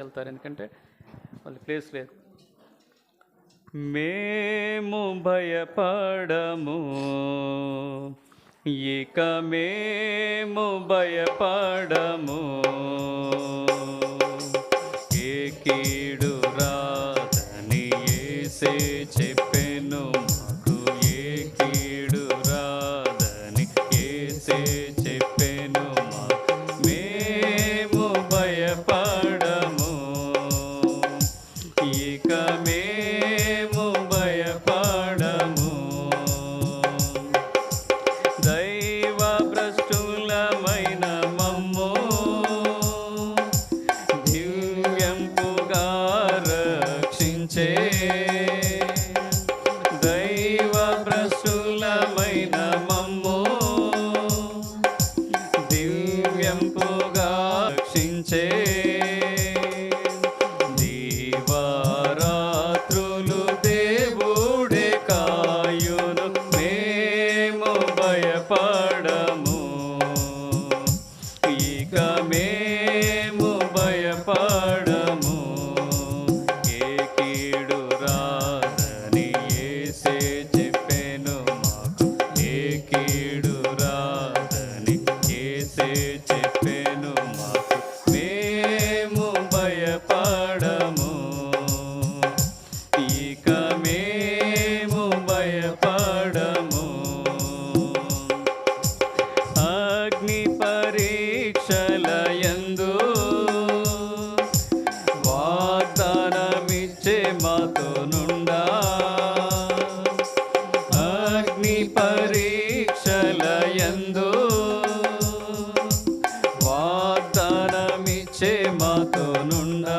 వెళ్తారు. ఎందుకంటే వాళ్ళు ప్లేస్ లేదు. మేము భయపడము ఇక మేము భయపడము. nunca నుండా అగ్ని పరీక్షలయందు వాగ్దానమిచ్చే మాతో నుండా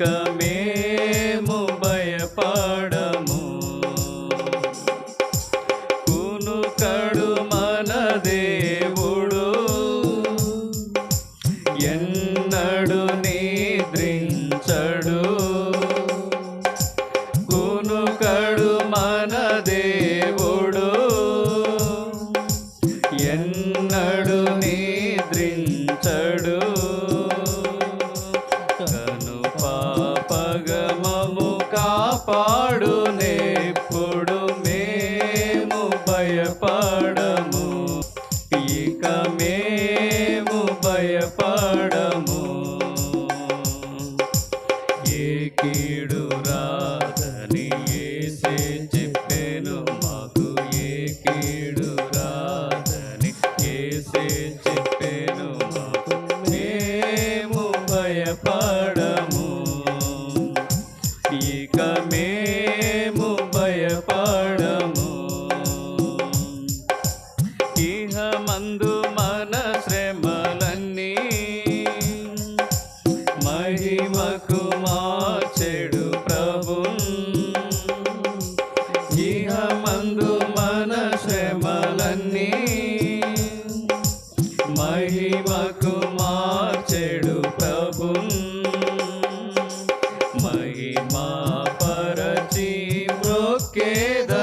coming. பாட మహిమకు మార్చెడు ప్రభు. ఇహమందు మన శ్రమలన్నీ మహిమకు మార్చెడు ప్రభు. మహిమా పరచి మ్రొక్కేదమిలలో